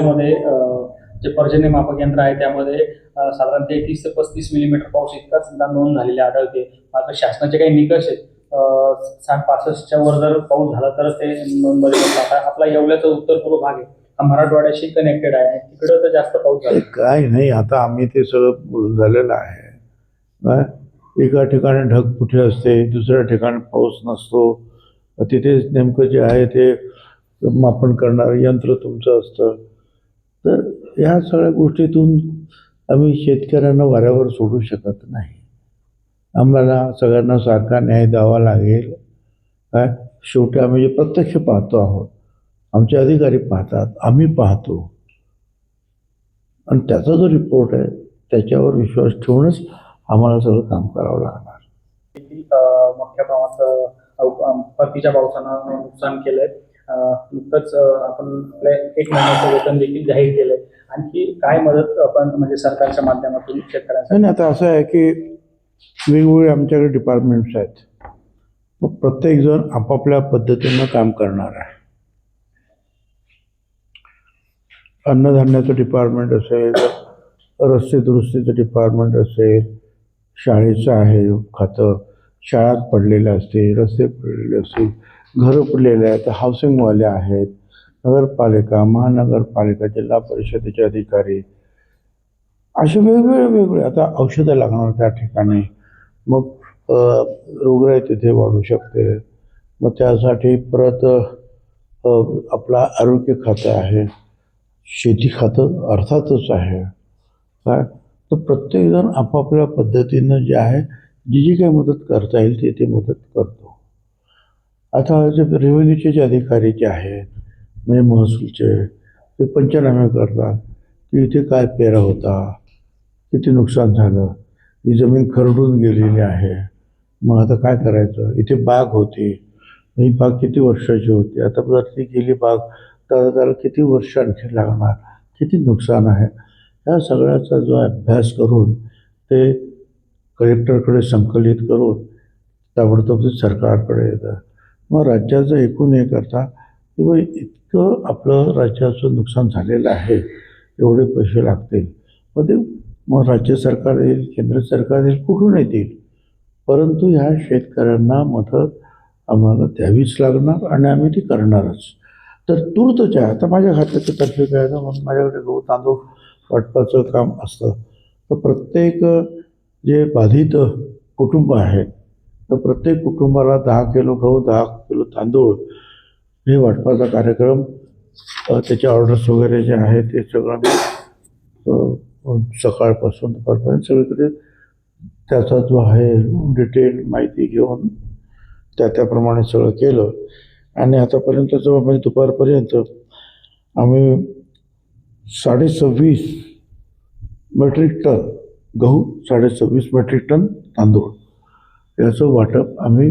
मध्ये जे जे पर्जन्यमापक यंत्र आहे त्यामध्ये साधारण साधारणतः तीस ते पस्तीस मिलीमीटर पाऊस इतकाच सुद्धा नोंद झालेली आढळते. मात्र शासनाचे काही निकष आहेत. साठ पासष्टच्या वर जर पाऊस झाला तर ते नोंदमध्ये आता आपला येवल्याचा उत्तर पूर्व भाग आहे. हा मराठवाड्याशी कनेक्टेड आहे. तिकडं तर जास्त पाऊस झाला. काय नाही आता आम्ही ते सगळं बोल- झालेलं आहे. एका ठिकाणी ढगफुटी असते दुसऱ्या ठिकाणी पाऊस नसतो. तिथे नेमकं जे आहे ते मापन करणारं यंत्र तुमचं असतं. तर ह्या सगळ्या गोष्टीतून आम्ही शेतकऱ्यांना वाऱ्यावर सोडू शकत नाही. आम्हाला सगळ्यांना सारखा न्याय द्यावा लागेल. काय? शेवटी आम्ही जे प्रत्यक्ष पाहतो आहोत आमचे अधिकारी पाहतात आम्ही पाहतो. आणि त्याचा जो रिपोर्ट आहे त्याच्यावर विश्वास ठेवूनच आम्हाला सगळं काम करावं लागणार. मोठ्या प्रमाणात परतीच्या पावसानं नुकसान केलं आहे नुकतंच आपण आपल्या एक महिन्याचं वेतन देखील जाहीर केलंय. आणखी काय मदत आपण म्हणजे सरकारच्या माध्यमातून शेतकऱ्यांसाठी? आणि आता असं आहे की वेगवेगळे आमच्याकडे डिपार्टमेंट्स आहेत. मग प्रत्येकजण आपापल्या पद्धतीनं काम करणार आहे. अन्नधान्याचं डिपार्टमेंट असेल रस्ते दुरुस्तीचं डिपार्टमेंट असेल शाळेचं आहे खातं शाळात पडलेलं असते रस्ते पडलेले असतील घरं पडलेले आहेत हाऊसिंगवाले आहेत नगरपालिका महानगरपालिका जिल्हा परिषदेचे अधिकारी. असे वेगवेगळे वेगळे आता औषधं लागणार त्या ठिकाणी. मग अ, रोगराई तिथे वाढू शकते. मग त्यासाठी परत आपला आरोग्य खातं आहे. शेती खातं अर्थातच आहे. काय? तर प्रत्येकजण आपापल्या पद्धतीनं जे आहे जी जी काही मदत करता येईल ते ते मदत करतो. आता जे रेव्हेन्यूचे जे अधिकारी जे आहेत म्हणजे महसूलचे ते पंचनामे करतात की इथे काय पेरा होता किती नुकसान झालं ही जमीन खरडून गेलेली आहे. मग आता काय करायचं? इथे बाग होती. ही बाग किती वर्षाची होती? आता जर ती गेली बाग तर त्याला किती वर्ष आणखी लागणार? किती नुकसान आहे? ह्या सगळ्याचा जो अभ्यास करून ते कलेक्टरकडे संकलित करून ताबडतोब ते सरकारकडे येतं. मग राज्याचं एकूण हे करता की बा इतकं आपलं राज्याचं नुकसान झालेलं आहे एवढे पैसे लागतील. मग ते मग राज्य सरकार येईल केंद्र सरकार येईल कुठून येतील? परंतु ह्या शेतकऱ्यांना मदत आम्हाला द्यावीच लागणार आणि आम्ही ती करणारच. तर तूर्तच आहे आता माझ्या खात्याचं तर्फे काय म्हणून माझ्याकडे गहू तांदूळ वाटपाचं काम असतं. तर प्रत्येक जे बाधित कुटुंब आहेत तर प्रत्येक कुटुंबाला दहा किलो गहू दहा किलो तांदूळ हे वाटपाचा कार्यक्रम त्याचे ऑर्डर्स वगैरे जे आहेत ते सगळं मी सकाळपासून दुपारपर्यंत सगळीकडे त्याचा जो आहे डिटेल माहिती घेऊन त्या त्याप्रमाणे सगळं केलं. आणि आतापर्यंत जवळ म्हणजे दुपारपर्यंत आम्ही साडेसव्वीस मेट्रिक टन गहू साडेसव्वीस मेट्रिक टन तांदूळ याचं वाटप आम्ही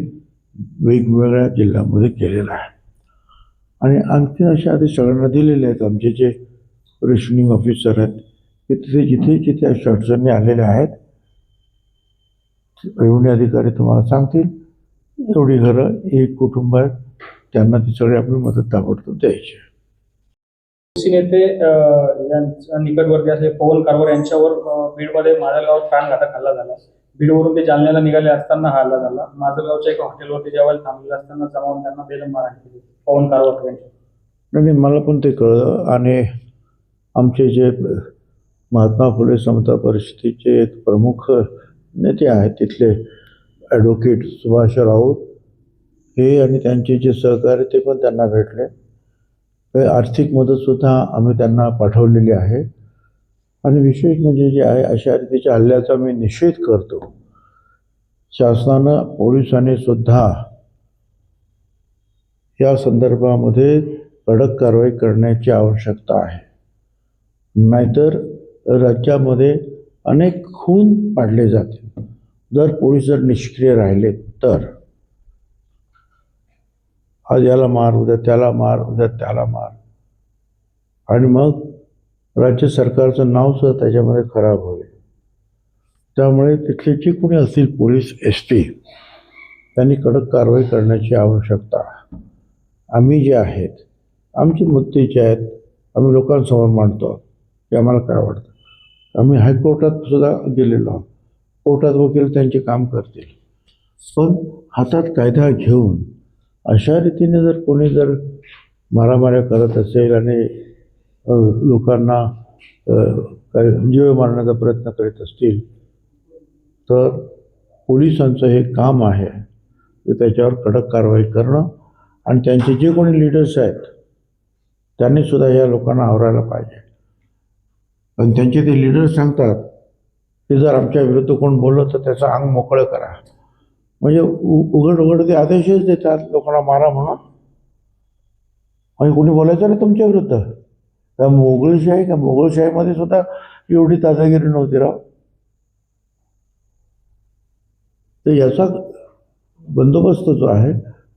वेगवेगळ्या जिल्ह्यामध्ये केलेलं आहे. आणि आणखी अशा आधी सगळ्यांना दिलेले आहेत. आमचे जे रेशनिंग ऑफिसर आहेत की तिथे जिथे जिथे अशा अडचणी आलेल्या आहेत रेव्हन्यू अधिकारी तुम्हाला सांगतील. एवढी घरं एक कुटुंब आहेत त्यांना ती सगळी आपली मदत ताबडतोब द्यायची नेते यांच्या निकटवर्ती असलेले पवन कारवार यांच्यावर बीडमध्ये माझ्या गावात प्राणघातक हल्ला झाला. बीडवरून ते जालन्याला निघाले असताना हा हल्ला झाला. माजलगावच्या एका हॉटेलवरती जेवायला थांबलेले असताना जमावून त्यांना बेदम मारहाण केली पवन कारवाकर यांच्या नाही मला पण ते कळलं. आणि आमचे जे महात्मा फुले समता परिषदेचे प्रमुख नेते आहेत तिथले ॲडव्होकेट सुभाष राऊत हे आणि त्यांचे जे सहकारी ते पण त्यांना भेटले. हे आर्थिक मदतसुद्धा आम्ही त्यांना पाठवलेली आहे. आणि विशेष म्हणजे जे आहे अशा रीतीच्या हल्ल्याचा मी निषेध करतो. शासनानं पोलिसांनी सुद्धा या संदर्भामध्ये कडक कारवाई करण्याची आवश्यकता आहे. नाहीतर राज्यामध्ये अनेक खून पाडले जातील. जर पोलीस जर निष्क्रिय राहिले तर. आज याला मार उद्या त्याला मार उद्या त्याला मार. आणि मग राज्य सरकारचं नाव सुद्धा त्याच्यामध्ये खराब होईल. त्यामुळे तिथले जे कोणी असतील पोलीस एस टी त्यांनी कडक कारवाई करण्याची आवश्यकता. आम्ही जे आहेत आमचे मुद्दे जे आहेत आम्ही लोकांसमोर मांडतो. की आम्हाला काय वाटतं? आम्ही हायकोर्टात सुद्धा गेलेलो आहोत. कोर्टात वकील त्यांचे काम करतील. पण हातात कायदा घेऊन अशा रीतीने जर कोणी जर मारामाऱ्या करत असेल आणि लोकांना काय जीव मारण्याचा प्रयत्न करीत असतील तर पोलिसांचं हे काम आहे की त्याच्यावर कडक कारवाई करणं आणि त्यांचे जे कोणी लिडर्स आहेत त्यांनी सुद्धा या लोकांना आवरायला पाहिजे. पण त्यांचे ते लिडर्स सांगतात की जर आमच्या विरुद्ध कोण बोललं तर त्याचं अंग मोकळं करा. म्हणजे उ उघड उघड ते आदेशच देतात लोकांना मारा म्हणून. आणि कोणी बोलायचं नाही तुमच्या विरुद्ध. त्या मोगलशाही का मोगलशाहीमध्ये सुद्धा एवढी दादागिरी नव्हती राव. तर याचा बंदोबस्त जो आहे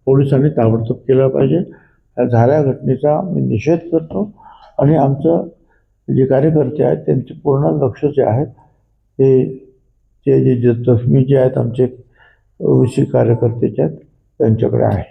पोलिसांनी ताबडतोब केला पाहिजे. या झाल्या घटनेचा मी निषेध करतो. आणि आमचं जे कार्यकर्ते आहेत त्यांचे पूर्ण लक्ष जे आहेत ते ते जे जे जखमी जे आहेत आमचे ओबीसी कार्यकर्ते जे आहेत त्यांच्याकडे आहे.